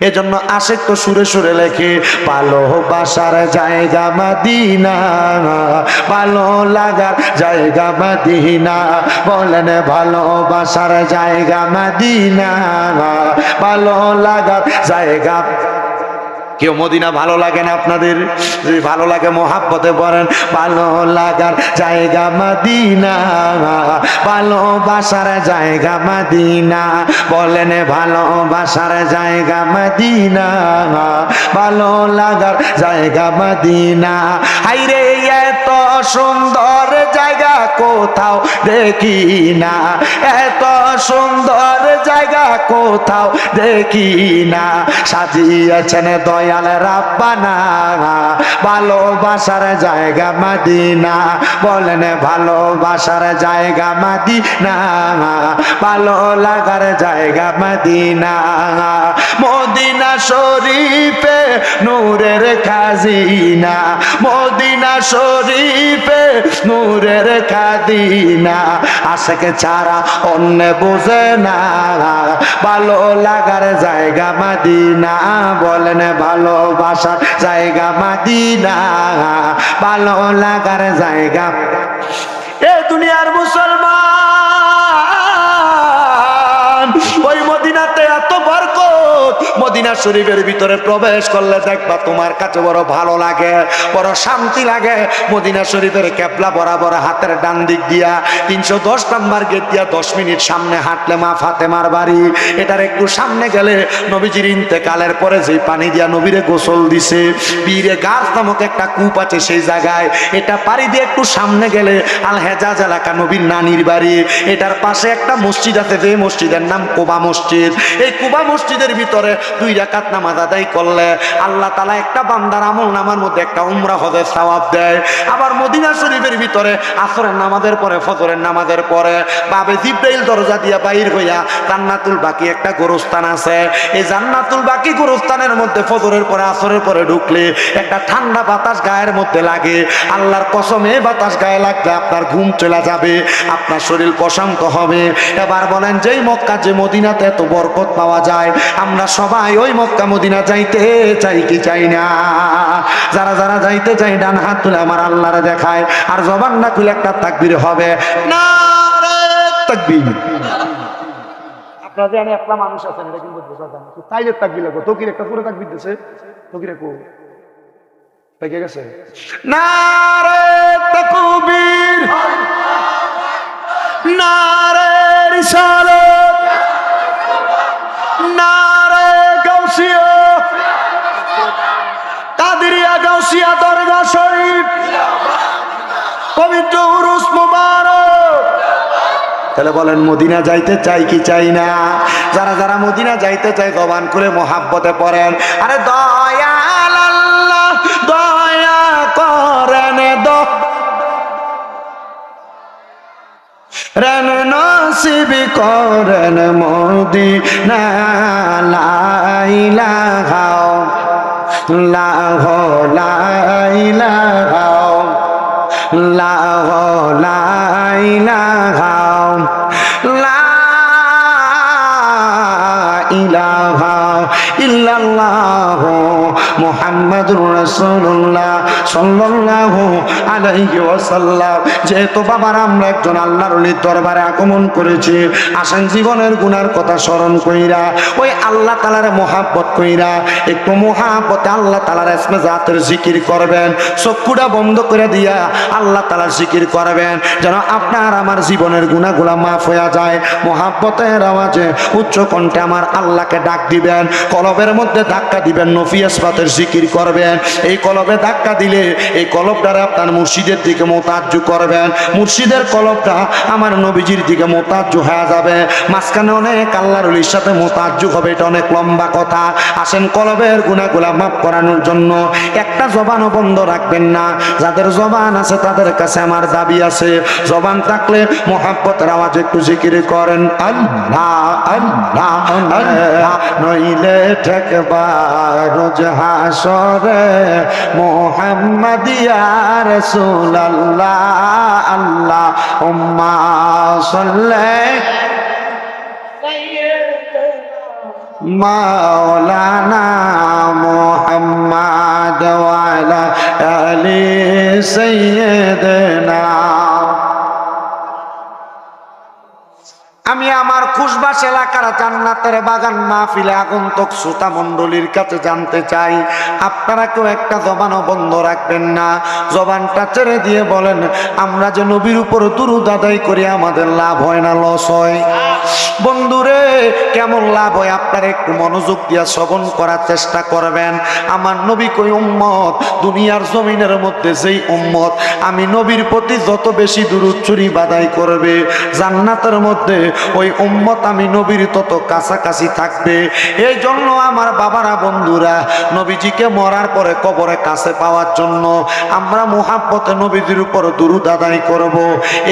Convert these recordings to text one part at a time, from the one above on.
এজন্য আশেক তো সুরে সুরে লেখে ভালোবাসার জায়গা মাদিনা ভালো লাগার জায়গা মাদিনা, বলেন ভালোবাসার জায়গা মাদিনা ভালো লাগার জায়গা কেউ মদিনা ভালো লাগে না আপনাদের? ভালো লাগে, মোহাব্বতে পড়েন ভালো লাগার জায়গা মাদিনা। ভালোবাসার জায়গা মাদিনা। বলেন ভালোবাসার জায়গা মাদিনা। ভালো লাগার জায়গা মাদিনা। হাইরে, এত সুন্দর জায়গা কোথাও দেখি না। এত সুন্দর জায়গা কোথাও দেখি না। সাজিয়েছেন দয়াল রাব্বানা, ভালোবাসার জায়গা মাদিনা। বলেন ভালোবাসার জায়গা মাদিনা, ভালো লাগার জায়গা মাদিনা। মদিনা শরীফে নূরের খাজিনা, মদিনা শরীফে নূরের খাদিনা আশেকে ছাড়া অন্য বোঝে না। ভালো লাগার জায়গা মাদিনা, বলেন ভালোবাসার জায়গা মাদিনা। ভালো লাগার জায়গা মদিনা শরীফের ভিতরে প্রবেশ করলে দেখবা তোমার কাছে বড় ভালো লাগে, বড় শান্তি লাগে। মদিনা শরীফের কেপলা বরাবর হাতের ডান দিক দিয়া তিনশো দশ নাম্বার গেট দিয়া দশ মিনিট সামনে হাঁটলে মা ফাতেমার বাড়ি। এটার একটু সামনে গেলে নবীজির ইন্তেকালের পরে যে পানি দিয়া নবীরে গোসল দিছে বীরে গাছ নামক একটা কূপ আছে সেই জায়গায়। এটা পাড়ি দিয়ে একটু সামনে গেলে আল হেজাজ এলাকা নবীর নানির বাড়ি। এটার পাশে একটা মসজিদ আছে, যে মসজিদের নাম কোবা মসজিদ। এই কোবা মসজিদের ভিতরে দুই রাকাত নামাজ আদায় করলে আল্লাহ তালা একটা বান্দার আমল নামার মধ্যে একটা উমরা হজের সওয়াব দেয়। আবার মদিনা শরীফের ভিতরে আসরের নামাজের পরে, ফজরের নামাজের পরে বাবে জিব্রাইল দরজা দিয়া বাইর হইয়া জান্নাতুল বাকি একটা গোরস্থান আছে। এই জান্নাতুল বাকি গোরস্থানের মধ্যে ফজরের পরে, আসরের পরে ঢুকলে একটা ঠান্ডা বাতাস গায়ের মধ্যে লাগে। আল্লাহর কসমে বাতাস গায়ে লাগবে আপনার ঘুম চলে যাবে, আপনার শরীর প্রশান্ত হবে। এবার বলেন, যেই মক্কা, যে মদিনাতে এত বরকত পাওয়া যায়, আমরা সবাই ওই মক্কা মদিনা যাইতে চাই কি চাই না? যারা যারা যাইতে চাই ডান হাত তুলে আমার আল্লাহরে দেখায়। আর জবান না খুলে একটা তাকবির হবে। না তাকবির। আপনারা জানেন একটা মানুষ আছেন এটা কিন্তু বোঝা যায় না। তাইলে তাকবির লাগবে। তকির একটা পুরো তাকবির দিছে। তকিরে কো? পেকে গেছে? নারে তাকবীর। নারে রিসালাত। পবিত্র উরুস মুবারক। তাহলে বলেন, মদিনা যাইতে চাই কি চাই না? যারা যারা মদিনা যাইতে চাই জবান করে মহাব্বতে পড়েন। আরে দয়াল রেন নসিবি করেন মোদি না লাইলা খাও লাহ লাইলা খাও লাহ লাইলা খাও লা মুহাম্মাদুর রাসূলুল্লাহ সাল্লাল্লাহু আলাইহি ওয়াসাল্লাম। যেহেতু বাবার আমরা একজন আল্লাহর দরবারে আগমন করেছি, আসেন জীবনের গুনার কথা স্মরণ কইরা, ওই আল্লাহ কইরা, একটু আল্লাহ জাতের জিকির করবেন চক্ষুটা বন্ধ করে দিয়া আল্লাহ তাআলার জিকির করবেন, যেন আপনার আমার জীবনের গুনাহগুলা মাফ হয়ে যায়। মোহাব্বতের আওয়াজে উচ্চ কণ্ঠে আমার আল্লাহকে ডাক দিবেন, কলবের মধ্যে ধাক্কা দিবেন, নফি আসবাতের জিকির করবেন। এই কলবে ধাক্কা দিলে এই কলবটারে আপনার মুর্শিদের দিকে মোতাজ্জু করবেন। মুর্শিদের কলবটা আমার নবীজির দিকে মোতাজ্জু হয়ে যাবে। মাঝখানে অনেক আল্লাহর অলির সাথে মোতাজ্জু হবে, এটা অনেক লম্বা কথা। আসেন কলবের গুণাগুলা মাফ করানোর জন্য। একটা জবানও বন্ধ রাখবেন না। যাদের জবান আছে তাদের কাছে আমার দাবি আছে। জবান থাকলে মোহাব্বতের আওয়াজ একটু জিকির করেন। আল্লাহ আল্লাহ আল্লাহ, নইলে ঠেকবার হাসরে মোহাম্মদিয়া রসুল্লাহ আল্লাহ উম্মা সল্লে মাওলানা মোহাম্মদ ওয়ালা আলী সৈয়দনা আমি আমার জান্নাতের বাগান মাহফিলে আগন্তক শ্রোতা মণ্ডলীর কাছে জানতে চাই, আপনারা কেউ একটা জবানও বন্ধ রাখবেন না? জবানটা ছেড়ে দিয়ে বলেন, আমরা যে নবীর উপর দুরুদ আদায় করি, আমাদের লাভ হয় না, লস হয়। বন্ধুরে, কেমন লাভ হয়? আপনারা একটু মনোযোগ দিয়া শ্রবণ করার চেষ্টা করবেন। আমার নবী কই উম্মত? দুনিয়ার জমিনের মধ্যে যেই উম্মত, আমি নবীর প্রতি যত বেশি দূরচ্ছুরি বাদাই করবে, জান্নাতের মধ্যে ওই উম্মত আমি নবীর তত কাছাকাছি থাকবে। এই জন্য আমার বাবারা, বন্ধুরা, নবীজিকে মরার পরে কবরে কাছে পাওয়ার জন্য আমরা মোহাব্বতে নবীজির উপর দুরুদ আদায় করব।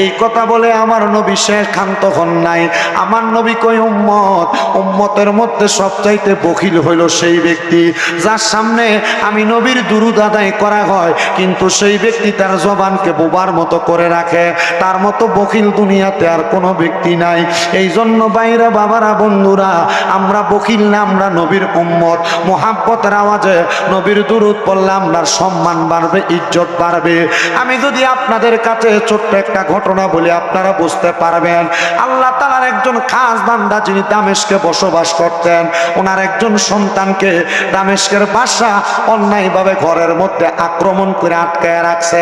এই কথা বলে আমার নবী শেখ খান তখন নাই। আমার নবী কই উম্মত, উম্মতের মধ্যে সবচাইতে বখিল হইল সেই ব্যক্তি, যার সামনে আমি নবীর দুরুদ আদায় করা হয়, কিন্তু সেই ব্যক্তি তার জবানকে বোবার মতো করে রাখে। তার মতো বখিল দুনিয়াতে আর কোনো ব্যক্তি নাই। এই জন্য বাইরা বাবারা, বন্ধুরা, আমরা বখিল না, আমরা নবীর উম্মত। মোহাব্বতের আওয়াজে নবীর দুরুদ পড়লে আপনার সম্মান বাড়বে, ইজ্জত বাড়বে। আমি যদি আপনাদের কাছে ছোট্ট একটা ঘটনা বলি, আপনারা বুঝতে পারবেন, আল্লাহ তালার একজন খাস বান্দা যিনি দামেশকে বসবাস করতেন, ওনার একজন সন্তানকে দামেশকের বাসা অন্যায়ভাবে ঘরের মধ্যে আক্রমণ করে আটকায় রাখছে।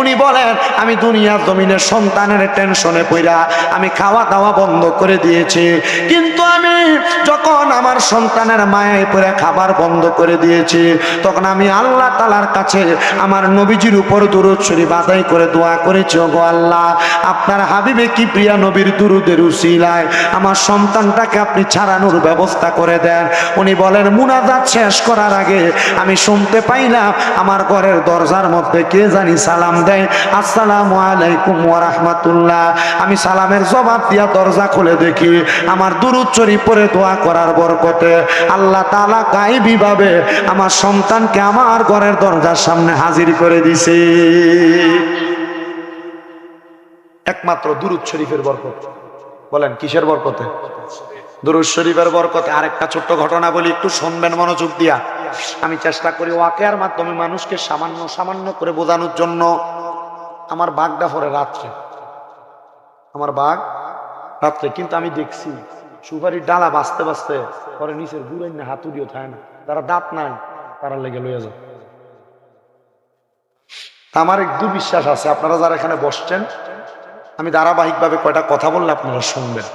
উনি বলেন, আমি দুনিয়ার জমিনের সন্তানের টেনশনে পইরা, আমি খাওয়া দাওয়া বন্ধ করে দিয়েছি। কিন্তু আমি যখন আমার সন্তানের মায়ায় পরে খাবার বন্ধ করে দিয়েছি, তখন আমি আল্লাহ তালার কাছে আমার নবীজির উপর দুরুদ শরীফ আদায় করে দোয়া করেছি গো আল্লাহ, আপনার হাবিবে কি প্রিয়া নবীর দুরুদের উসিলায়? আমার সন্তানটাকে আপনি ছাড়ানোর ব্যবস্থা করে দেন। উনি বলেন, মুনাজাত শেষ করার আগে আমি শুনতে পাইলাম আমার ঘরের দরজার মধ্যে কে জানি সালাম দেয়। আসসালামু আলাইকুম ওয়া রাহমাতুল্লাহ। আমি সালামের জবাব দিয়া দরজা খুলে দেখি আমার দুরুদ শরীফ পরে দোয়া করার বরকতে আল্লাহ তাআলা গায়েবী ভাবে আমার সন্তানকে আমার ঘরের দরজার সামনে হাজির করে দিছে। একমাত্র দুরুদ শরীফের বরকত। বলেন, কিসের বরকতে? দুরুদ শরীফের বরকতে আরেকটা ছোট্ট ঘটনা বলি, একটু শুনবেন মনোযোগ দিয়া। আমি চেষ্টা করি ওয়াকেয়ার মাধ্যমে মানুষকে সামান্য সামান্য করে বোঝানোর জন্য। আমার বাঘটা পরে রাত্রে, আমার বাঘ রাত্রে কিন্তু আমি দেখছি, সুপারির ডালা বাঁচতে বাঁচতে পরে নিচের গুড়ের না হাতুড়িও থাকে না। তারা দাঁত নাই, তারা লেগে লইয়া যায় আমার এক দুর্বিশ্বাস আছে, আপনারা যারা এখানে বসছেন, আমি ধারাবাহিকভাবে কয়টা কথা বললে আপনারা শুনবেন।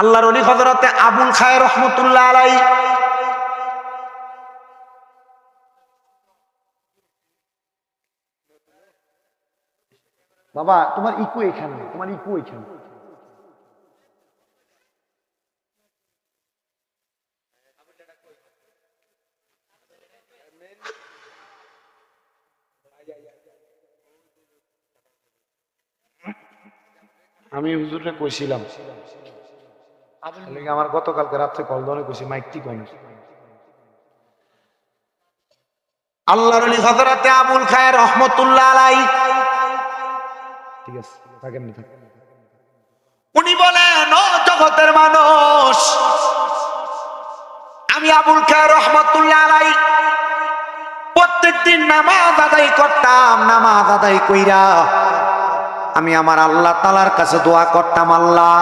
আল্লাহর অলি হজরতে আবুল খায় রহমতুল্লাহ আলাই বাবা, তোমার ইকো এখানে, তোমার ইকো এখানে। আমি হুজুরকে কইছিলাম। আমার গতকালকে রাত্রে কল ধরে কইছি মাইকটি কই আল্লাহর আলী হযরতে আবুল খায়ের রহমতুল্লাহ আলাই। ঠিক আছে থাকেন না থাকেন উনি বলেন ও জগতের মানুষ আমি আবুল খায়ের রহমতুল্লাহ আলাই। প্রত্যেকদিন নামাজ আদায় করতাম নামাজ আদায় কইরা আমি আমার আল্লাহ তালার কাছে দোয়া করতাম, আল্লাহ,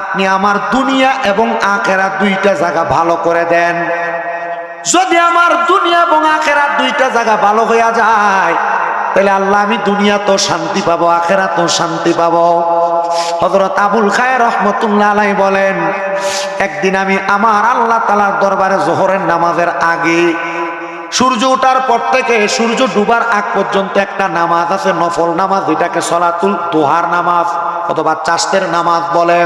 আপনি আমার দুনিয়া এবং আখেরা দুইটা জায়গা ভালো করে দেন। যদি আমার দুনিয়া এবং আখেরা দুইটা জায়গা ভালো হইয়া যায়, তাহলে আল্লাহ, আমি দুনিয়া তো শান্তি পাবো আখেরা তো শান্তি পাবো। হজরত আবুল খায় রহমতুল্লাহ আলাই বলেন, একদিন আমি আমার আল্লাহ তালার দরবারে জোহরের নামাজের আগে সূর্য ওঠার পর থেকে সূর্য ডুবার আগ পর্যন্ত একটা নামাজ আছে, নফল নামাজ, যেটাকে সলাতুল দোহার নামাজ অথবা চাষের নামাজ বলে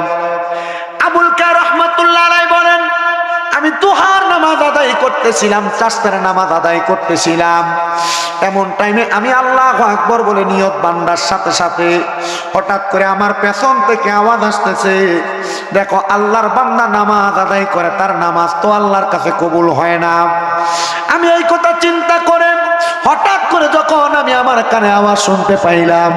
আবুল কা রহমতুল্লাহ বলেন, আমি তোহার নামাজ আদায় করতেছিলাম, চাষের নামাজ আদায় করতেছিলাম। এমন টাইমে আমি আল্লাহ আকবর বলে নিয়ত বান্দার সাথে সাথে হঠাৎ করে আমার পেছন থেকে আওয়াজ আসতেছে দেখো, আল্লাহর বান্দা নামাজ আদায় করে, তার নামাজ তো আল্লাহর কাছে কবুল হয় না। আমি এই কথা চিন্তা করে, হঠাৎ করে যখন আমি আমার কানে আওয়াজ শুনতে পাইলাম,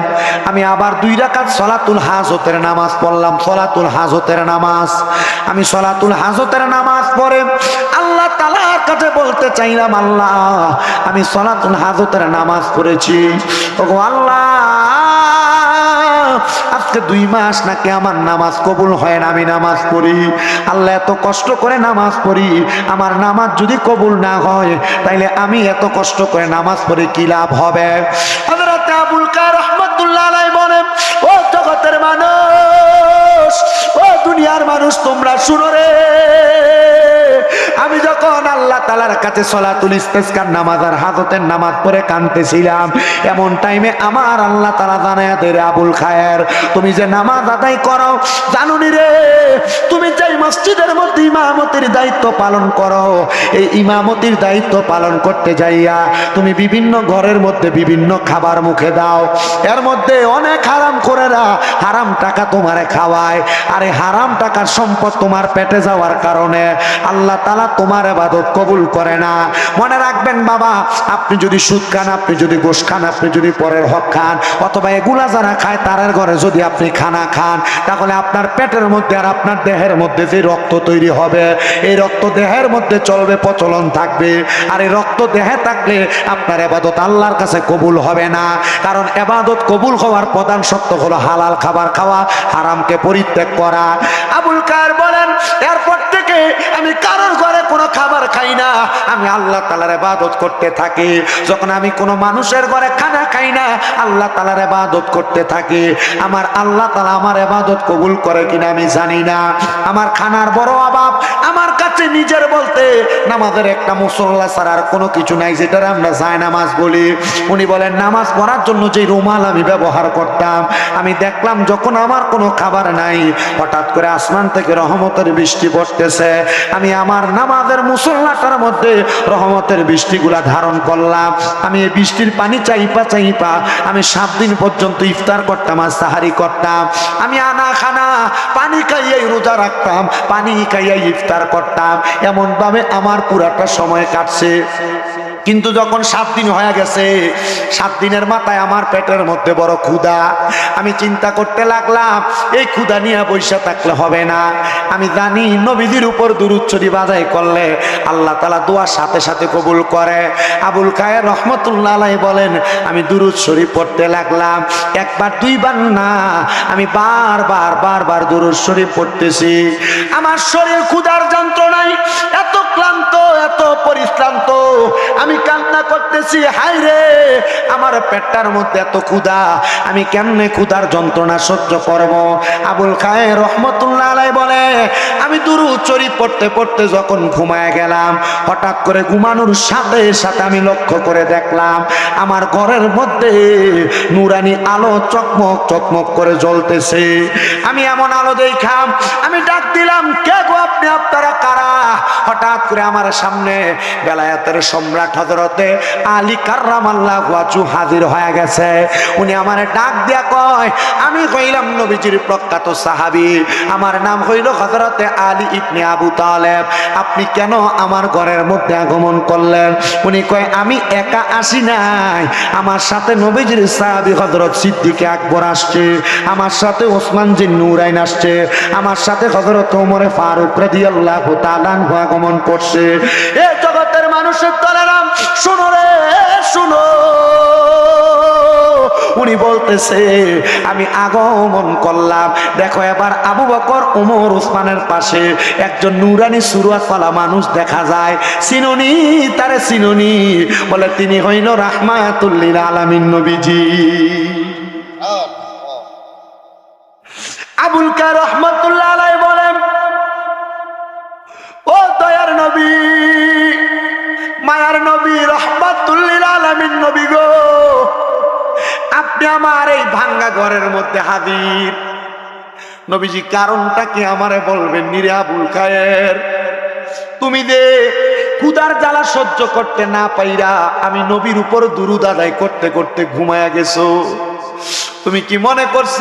আমি আবার দুই রাকাত সলাতুল হাজতের নামাজ পড়লাম, সলাতুল হাজতের নামাজ। আমি সলাতুল হাজতের নামাজ পড়ে আল্লাহ তালার কাছে বলতে চাইলাম, আল্লাহ, আমি সলাতুল হাজতের নামাজ পড়েছি। ওগো আল্লাহ! আজকে দুই মাস নাকি আমার নামাজ কবুল হয় না, আমি নামাজ পড়ি। আল্লাহ এত কষ্ট করে নামাজ পড়ি, আমার নামাজ যদি কবুল না হয়, তাইলে আমি এত কষ্ট করে নামাজ পড়ি কি লাভ হবে? ও জগতের মানুষ, ও দুনিয়ার মানুষ, তোমরা শুনো রে। আমি যখন আল্লাহ তালার কাছে সলাতুল ইস্তেস্কার নামাজ আর হাজতের নামাজ পড়ে কানতেছিলাম এমন টাইমে আমার আল্লাহ তালা জানায় রে আবুল খায়ের, তুমি যে নামাজ আদায় করো জানুনি রে, তুমি যেই মসজিদের মধ্যে ইমামতির দায়িত্ব পালন করো, এই ইমামতির দায়িত্ব পালন করতে যাইয়া তুমি বিভিন্ন ঘরের মধ্যে বিভিন্ন খাবার মুখে দাও, এর মধ্যে অনেক হারাম করে না হারাম টাকা তোমারে খাওয়ায়, আরে হারাম টাকার সম্পদ তোমার পেটে যাওয়ার কারণে আল্লাহ তালা তোমার এবাদত কবুল করে না। মনে রাখবেন বাবা, আপনি যদি সুদ খান, আপনি যদি গোস খান, আপনি যদি পরের হক খান, অথবা এগুলা যারা খায় তারের ঘরে যদি আপনি খানা খান, তাহলে আপনার পেটের মধ্যে আর আপনার দেহের মধ্যে যে রক্ত তৈরি হবে, এই রক্ত দেহের মধ্যে চলবে, প্রচলন থাকবে। আর এই রক্ত দেহে থাকলে আপনার এবাদত আল্লাহর কাছে কবুল হবে না। কারণ এবাদত কবুল হওয়ার প্রধান শর্ত হলো হালাল খাবার খাওয়া, হারামকে পরিত্যাগ করা। আবুল কার বলেন, এরপর থেকে আমি কারোর ঘরে কোনো খাবার খাই না, আমি আল্লাহ তালার এবাদত করতে থাকি। যখন আমি কোনো মানুষের ঘরে খানা খাই না, আল্লাহ তালার এবাদত করতে থাকি। আমার আল্লাহ তালা আমার এবাদত কবুল করে কিনা আমি জানি না। আমার খানার বড় অভাব, আমার কাছে নিজের বলতে নামাজের একটা মুসল্লা ছাড়া আর কোনো কিছু নাই, যেটার আমরা যায় নামাজ বলি। উনি বলেন, নামাজ পড়ার জন্য যে রুমাল আমি ব্যবহার করতাম, আমি দেখলাম যখন আমার কোনো খাবার নাই, হঠাৎ করে আসমান থেকে রহমতের বৃষ্টি পড়তেছে। আমি আমার নামাজের মুসল্লাটার মধ্যে রহমতের বৃষ্টিগুলা ধারণ করলাম। আমি এই বৃষ্টির পানি চাইপা চাইপা আমি সাত দিন পর্যন্ত ইফতার করতাম আর সাহারি করতাম। আমি আনা খানা, পানি খাইয়াই রোজা রাখতাম, পানি খাইয়াই ইফতার করতাম। এমনভাবে আমার পুরাটা সময় কাটছে। কিন্তু যখন সাত দিন হয়ে গেছে, সাত দিনের মাথায় আমার পেটের মধ্যে বড় ক্ষুধা। আমি চিন্তা করতে লাগলাম, এই ক্ষুধা নিয়ে বৈশা থাকলে হবে না। আমি জানি নবীজির উপর দুরুচ্ছরি বাজাই করলে আল্লাহ তালা দোয়ার সাথে সাথে কবুল করে। আবুল খায়ের রহমতুল্লাহ আলাই বলেন, আমি দুরুদ পড়তে লাগলাম। একবার, দুইবার না, আমি বারবার বারবার দুরুদ শরীফ পড়তেছি। আমার শরীর ক্ষুধার যন্ত্রণায় এত ক্লান্ত, এত পরিশ্রান্ত। আমি কান্না করতেছি হাই রে, আমার পেটটার মধ্যে এত ক্ষুধা, আমি কেমনে ক্ষুধার যন্ত্রণা সহ্য করব? আবুল খায় রহমতুল্লাহ আলাই বলে, আমি দুরু চরি পড়তে পড়তে যখন ঘুমায় গেলাম, হঠাৎ করে ঘুমানোর সাথে সাথে আমি লক্ষ্য করে দেখলাম, আমার ঘরের মধ্যে নুরানি আলো চকমক চকমক করে জ্বলতেছে। আমি এমন আলো দেখাম, আমি ডাক দিলাম, কে গো আপনি? আপনারা কারা? হঠাৎ করে আমার সামনে বেলায়াতের সম্রাট হজরতে আলী ওয়াজু হাজির হয়ে গেছে। উনি আমার ডাক দিয়া কয়, আমি কইলাম নবীজির প্রখ্যাত সাহাবি, আমার নাম হইল হজরতে আলী ইবনে আবু তালেব। আপনি কেন আমার ঘরের মধ্যে আগমন করলেন? উনি কয়, আমি একা আসি নাই। আমার সাথে নবীজির সাহাবি হজরত সিদ্দিকে আকবর আসছে। আমার সাথে ওসমান জিন নুরাইন আসছে। আমার সাথে হজরত ওমরে ফারুক রাদিয়াল্লাহু তাআলা আগমন করছে। এ জগতের মানুষের দলেরাম শুনো রে শুনো। উনি বলতেছে আমি আগমন করলাম। দেখো এবার আবু বকর ওমর ওসমানের পাশে একজন নুরানি সুরুয়াতওয়ালা মানুষ দেখা যায়। সিনুনি তারে সিনুনি বলে তিনি হইল রাহমাতুল্লিল আলামিন নবীজি। আবুল কা রহমতুল্লাহ আলামিন নবী গো। আপনি আমার এই ভাঙ্গা ঘরের মধ্যে হাজির। নবীজি, কারণটা কি আমারে বলবেন নিরে আবুল খায়ের? তুমি দে কুদার জ্বালা সহ্য করতে না পাইরা আমি নবীর উপর দুরুদ আদায় করতে করতে ঘুমায়া গেছো। তুমি কি মনে করছ,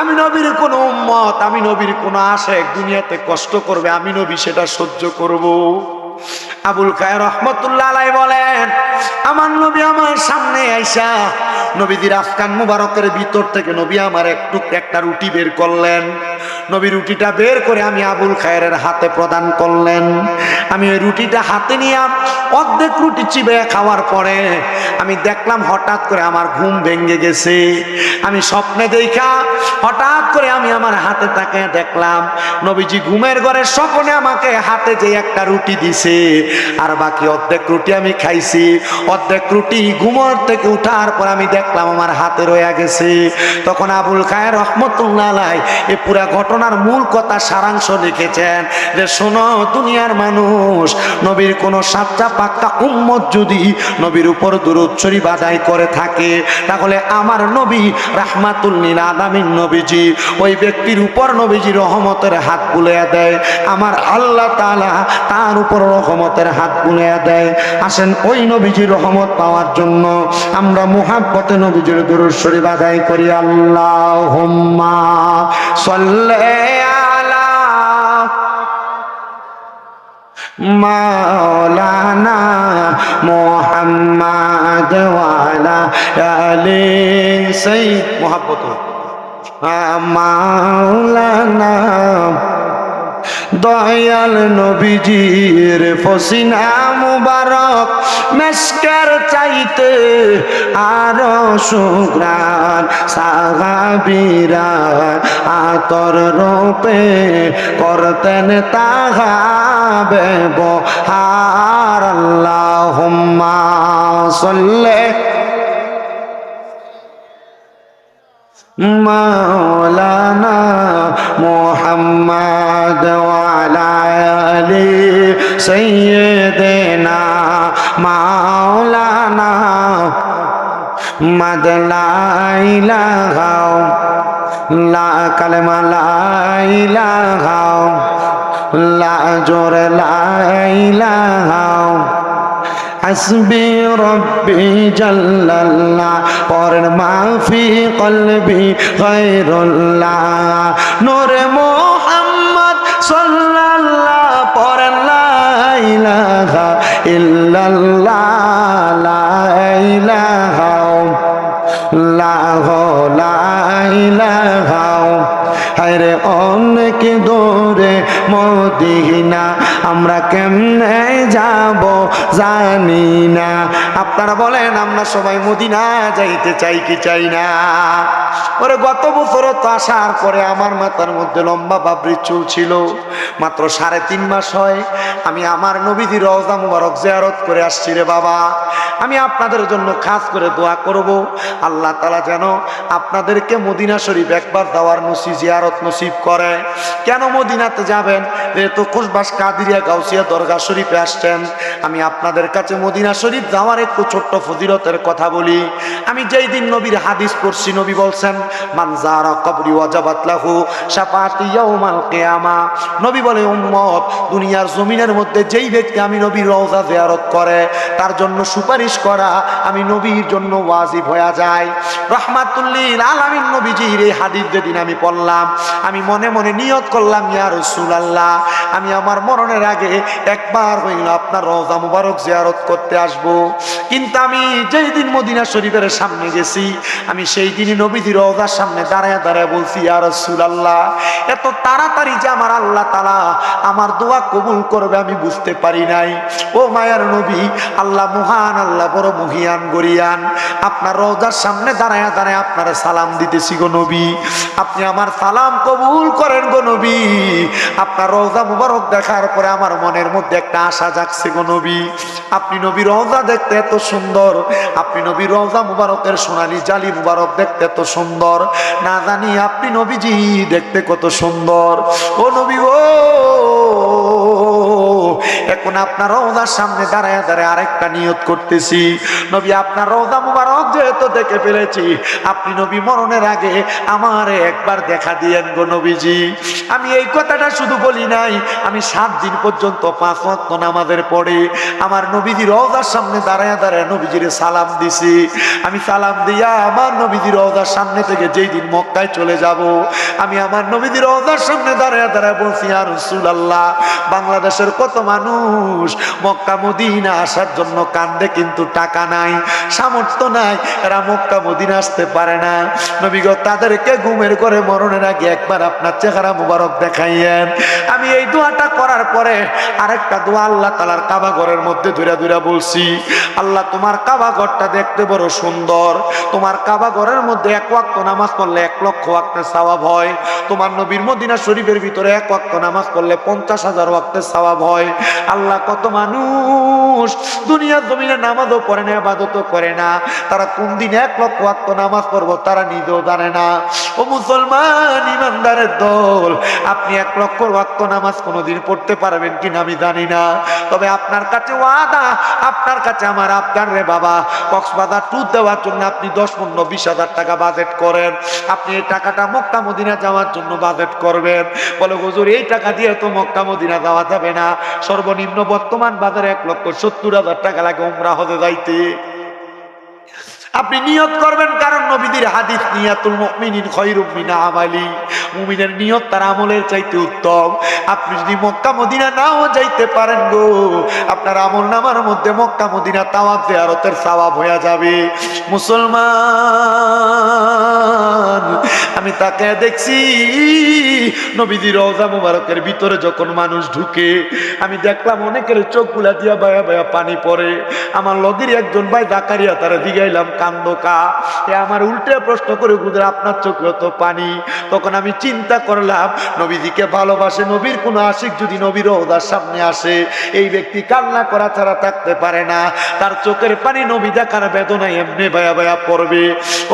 আমি নবীর কোন উম্মত, আমি নবীর কোন আশেক, দুনিয়াতে কষ্ট করবে, আমি নবী সেটা সহ্য করব। আবুল খায় রহমতুল্লাহ বলেন আমার নবী আমার সামনে আইসা, নবীজির আফকান মুবারকের ভিতর থেকে নবী আমার একটু একটা রুটি বের করলেন। নবী রুটিটা বের করে আমি আবুল খায়ের হাতে প্রদান করলেন। আমি ওই রুটিটা হাতে নিয়ে অর্ধেক রুটি চিবে খাওয়ার পরে আমি দেখলাম হঠাৎ করে আমার ঘুম ভেঙে গেছে। আমি স্বপ্নে দেখা, হঠাৎ করে আমি আমার হাতে তাকে দেখলাম। নবীজি ঘুমের ঘরে স্বপ্নে আমাকে হাতে যে একটা রুটি দিছে, আর বাকি অর্ধেক রুটি আমি খাইছি। অর্ধেক রুটি ঘুমর থেকে উঠার পর আমি দেখলাম আমার হাতে রয়ে গেছে। তখন আবুল খায়ের রহমতুল্লাহ এই পুরা ঘটনার মূল কথা সারাংশ লিখেছেন যে, শোনো, দুনিয়ার মানুষ, নবীর কোন সাচ্চা পাক্কা উম্মত যদি নবীর উপর শরীফ আদায় করে থাকে, তাহলে আমার নবী রাহমাতুল্লিল আলামিন নবীজি, ওই ব্যক্তির উপর নবীজি রহমতের হাত বুলিয়ে দেয়। আমার আল্লাহ তালা তার উপর রহমতের হাত বুলিয়ে দেয়। আসেন ওই নবীজির রহমত পাওয়ার জন্য আমরা মুহাব্বতে নবীজির শরীফ আদায় করি। আল্লাহুম্মা সাল্লি আলা মাওলানা মোহাম্মদ ওয়ালা আলে মাওলানা দয়াল নবীজির ফসিনা মুবারক, মেসকার চাইতে আর সুগ্রান সাহাবিরা আতর রূপে করতেন তাহা ব্যবহার আল্লাহুম্মা সাল্লি মাওলানা মোহাম্মদ ওয়ালা আলি সৈয়দনা মাওলানা মদ লা ইলাহা লা কালেমা লা ইলাহা লা জোর লা ইলাহা হাসবি রব্বি জাল্লাল্লাহ, পরের মাফি কলবি গৈরুল্লাহ নূরে মোহাম্মদ সাল্লাল্লাহ, পরের লা ইলাহা ইল্লাল্লাহ, লা ইলাহা লাহ লা ইলাহা হায়রে অনেক দৌড়ে মদিনা। আমরা কেমনে যাব জানি না। আপনারা বলেন, আমরা সবাই মদিনা যাইতে চাই কি চাই না? ওরে, গত বছরে তো আসার পরে আমার মাথার মধ্যে লম্বা বাবরি চুল ছিল। মাত্র সাড়ে তিন মাস হয়। আমি আমার নবীজি রওজা মুবারক জিয়ারত করে আসছি রে বাবা। আমি আপনাদের জন্য খাস করে দোয়া করব। আল্লাহ তালা যেন আপনাদেরকে মদিনা শরীফ একবার দেওয়ার নসি জিয়ারত নসিব করে। কেন মদিনাতে যাবেন? যেহেতু কোষবাস কাদিরিয়া গাউসিয়া দরগা শরীফে আসছেন। আমি আপনাদের কাছে মদিনা শরীফ যাওয়ার একটু ছোট্ট ফজিলতের কথা বলি। আমি যেই দিন নবীর হাদিস পড়ছি, নবী বলছেন মানজারা কবরি ওয়াজাবাত লাহু শাফাতি ইয়াউমাল কিয়ামা। নবী বলে, উম্মত, দুনিয়ার জমিনের মধ্যে যেই ব্যক্তি আমি নবীর রওজা জিয়ারত করে, তার জন্য সুপারিশ করা আমি নবীর জন্য ওয়াজিব হয়ে যায়। আলামিন নবীজির এই হাদিস যেদিন আমি পড়লাম, আমি মনে মনে নিয়ত করলাম, ইয়া রাসূলুল্লাহ, আমি আমার মরণের আগে একবার হইল আপনার রওজা মুবারক জিয়ারত করতে আসব। কিন্তু আমি যেই দিন মদিনা শরীফের সামনে গেছি, আমি সেই দিনই নবীজির রওজার সামনে দাঁড়ায় দাঁড়ায় বলছি, ইয়া রাসূলুল্লাহ, এত তাড়াতাড়ি যে আমার আল্লাহ তাআলা আমার দোয়া কবুল করবে আমি বুঝতে পারি নাই। ও মায়ার নবী, আল্লাহ মহান, আল্লাহ বড় মহিয়ান, গরিয়ান। আপনার রওজার সামনে দাঁড়ায় দাঁড়ায় আপনার সালাম দিতেছি গো নবী। আপনি আমার সালাম কবুল করেন গো নবী। আপনার রোজা মুবারক দেখার পরে আমার মনের মধ্যে একটা আশা জাগছে গো নবী। আপনি নবী রোজা দেখতে এত সুন্দর, আপনি নবী রোজা মুবারকের সোনালি জালি মুবারক দেখতে এত সুন্দর। না জানি আপনি নবীজি দেখতে কত সুন্দর। ও নবী ও এখন আপনার রওজার সামনে দাঁড়ায় দাঁড়ায় আরেকটা নিয়ত করতেছি। নবী, আপনার রওজা মুবারক যেহেতু দেখে ফেলেছি, আপনি নবী মরণের আগে আমার একবার দেখা দিয়েন গো নবীজি। আমি এই কথাটা শুধু বলি নাই, আমি সাত দিন পর্যন্ত পাঁচ ওয়াক্ত নামাজের পরে আমার নবীজি রওজার সামনে দাঁড়ায় দাঁড়ায় নবীজির সালাম দিছি। আমি সালাম দিয়া আমার নবীজি রওজার সামনে থেকে যেই দিন মক্কায় চলে যাব, আমি আমার নবীজি রওজার সামনে দাঁড়ায় দাঁড়ায় বলছি আর রসুল আল্লাহ বাংলাদেশের কত মানুষ মানুষ। মক্কা মদিনা আসার জন্য কান্দে কিন্তু টাকা নাই, সামর্থ্য নাই। এরা মক্কা মদিনা আসতে পারে না। নবীগ তাদেরকে ঘুমের করে মরণের আগে একবার আপনার চেহারা মুবারক দেখাইয়েন। আমি এই দোয়াটা করার পরে আরেকটা দোয়া আল্লাহ তালার কাবা ঘরের মধ্যে ধরে ধরে বলছি, আল্লাহ তোমার কাবা ঘরটা দেখতে বড় সুন্দর। তোমার কাবা ঘরের মধ্যে এক ওয়াক্ত নামাজ পড়লে এক লক্ষ ওয়াক্তের সওয়াব হয়। তোমার নবীর মদিনা শরীফের ভিতরে এক ওয়াক্ত নামাজ পড়লে পঞ্চাশ হাজার ওয়াক্তের সওয়াব হয়। আল্লাহ কত মানুষ দুনিয়ার জমিনে নামাজও পড়ে না আবাদতও করে না। তারা কোন দিন এক লক্ষ নামাজ পড়ব তারা নিজেও জানে না। ও মুসলমান, ইমানদারের দল, আপনি এক লক্ষ ওয়াক্ত নামাজ কোনোদিন পড়তে পারবেন কিনা আমি জানি না। তবে আপনার কাছে ওয়াদা, আপনার কাছে আমার আবদার রে বাবা। কক্সবাজার ট্যুর দেওয়ার জন্য আপনি দশ, পনেরো, বিশ হাজার টাকা বাজেট করেন। আপনি এই টাকাটা মক্কা, মদিনা যাওয়ার জন্য বাজেট করবেন। বলে, হুজুর, এই টাকা দিয়ে তো মক্কা, মদিনা যাওয়া যাবে না। সর্বনিম্ন বর্তমান বাজারে এক লক্ষ সত্তর হাজার টাকা লাগে উমরা হজে যাইতে। আপনি নিয়ত করবেন, কারণ নবীদের হাদিস, নিয়াতুল মুমিনিন খৈরুম মিনা আমালি। মুমিনের নিয়ত তার আমলের চাইতে উত্তম। আপনি যদি মক্কা, মদিনা নাও যাইতে পারেন গো, আপনার আমল নামার মধ্যে মক্কা, মদিনা তাওয়াব জিয়ারতের সওয়াব হয়ে যাবে। মুসলমান, আমি তাকে দেখছি, নবীজি রওজা মুবারকের ভিতরে যখন মানুষ ঢুকে, আমি দেখলাম অনেকের চোখগুলা দিয়া বায়া বায়া পানি পড়ে। আমার লগের একজন ভাই জাকারিয়া তারা দিগাইলাম কান্দকা আমার উল্টে প্রশ্ন করে গুজরা আপনার চোখে তো পানি। তখন আমি চিন্তা করলাম, নবীজিকে ভালোবাসে নবীর কোনো আশিক যদি নবীর ওদার সামনে আসে, এই ব্যক্তি কান্না করা ছাড়া থাকতে পারে না। তার চোখের পানি নবী দেখার বেদনায় এমনি বায়া বায়া পড়বে।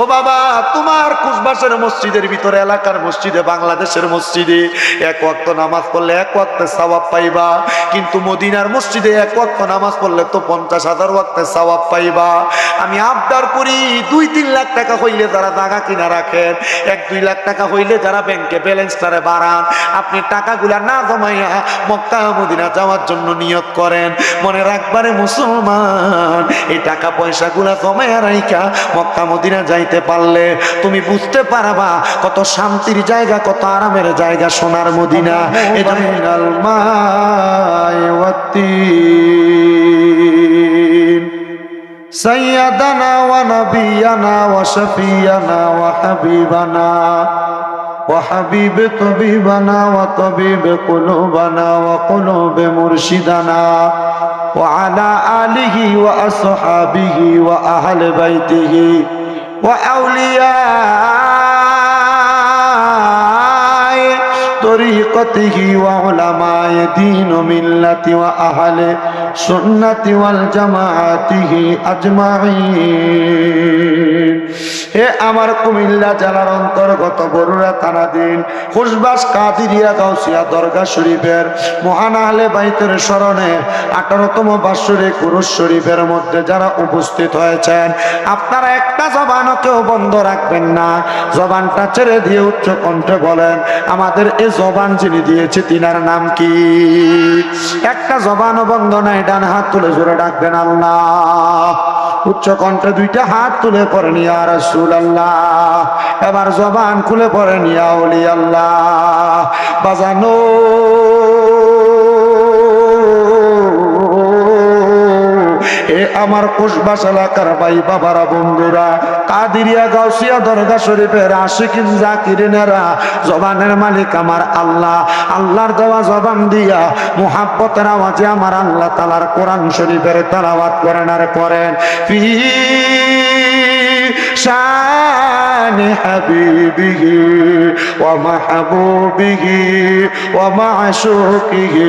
ও বাবা, তোমার কুসবাসের মসজিদের ভিতরে, এলাকার মসজিদে, বাংলাদেশের মসজিদে এক ওয়াক্ত নামাজ পড়লে এক ওয়াক্তে সওয়াব পাইবা। কিন্তু মদিনার মসজিদে এক ওয়াক্ত নামাজ পড়লে তো পঞ্চাশ হাজার ওয়াক্তে সওয়াব পাইবা। আমি আবদার করি দুই তিন লাখ টাকা হইলে যারা জায়গা কিনা রাখেন এক দুই লাখ টাকা হইলে যারা ব্যাংকে ব্যালেন্স তারা বাড়ান আপনি টাকাগুলা না জমাইয়া মক্কা মদিনা যাওয়ার জন্য নিয়োগ করেন। মনে রাখবারে মুসলমান এই টাকা পয়সাগুলা জমাইয়া রাইকা মক্কা মদিনা যাইতে পারলে তুমি বুঝতে পারবা কত শান্তির জায়গা কত আরামের জায়গা সোনার মদিনা। এজন্য মা سيدنا ونبينا وشفينا وحبيبنا وحبيب طبيبنا وطبيب قلوبنا وقلوب مرشدنا وعلى آله وأصحابه وأهل بيته وأولياء طريقته وعلماء دين ملة وأهل سنة والجماعته أجمعين হে আমার কুমিল্লা জেলার অন্তর্গত বরুড়া থানাধীন খুশবাস কাদিরিয়া গাউসিয়া দরগা শরীফের মহান আহলে বাইতের স্মরণে আঠারোতম বাৎসরিক কুরুশ শরীফের মধ্যে যারা উপস্থিত হয়েছেন, আপনারা একটা জবানও কেউ বন্ধ রাখবেন না। জবানটা ছেড়ে দিয়ে উচ্চ কণ্ঠে বলেন, আমাদের এই জবান যিনি দিয়েছে তিনার নাম কি? একটা জবানও বন্ধ নাই, ডান হাত তুলে জোরে ডাকবেন আল্লাহ। উচ্চ কণ্ঠে দুইটা হাত তুলে পড়েন, ইয়া রাসূল আল্লাহ এবার জবান খুলে পড়েন, ইয়া ওলি আল্লাহ বাজানো এ আমার কোষবাস এলাকার ভাই বাবারা বন্ধুরা, কাদিরিয়া গাউসিয়া দরগা শরীফের আশিকিন জাকিরিনেরা, জবানের মালিক আমার আল্লাহ। আল্লাহর দেওয়া জবান দিয়া মুহাব্বতের আওয়াজে আমার আল্লাহ তালার কোরআন শরীফের তালাওয়াত করেন আর করেন ফি হাবিবিহি ওয়া মাহবুবিহি ওয়া মাশুকিহি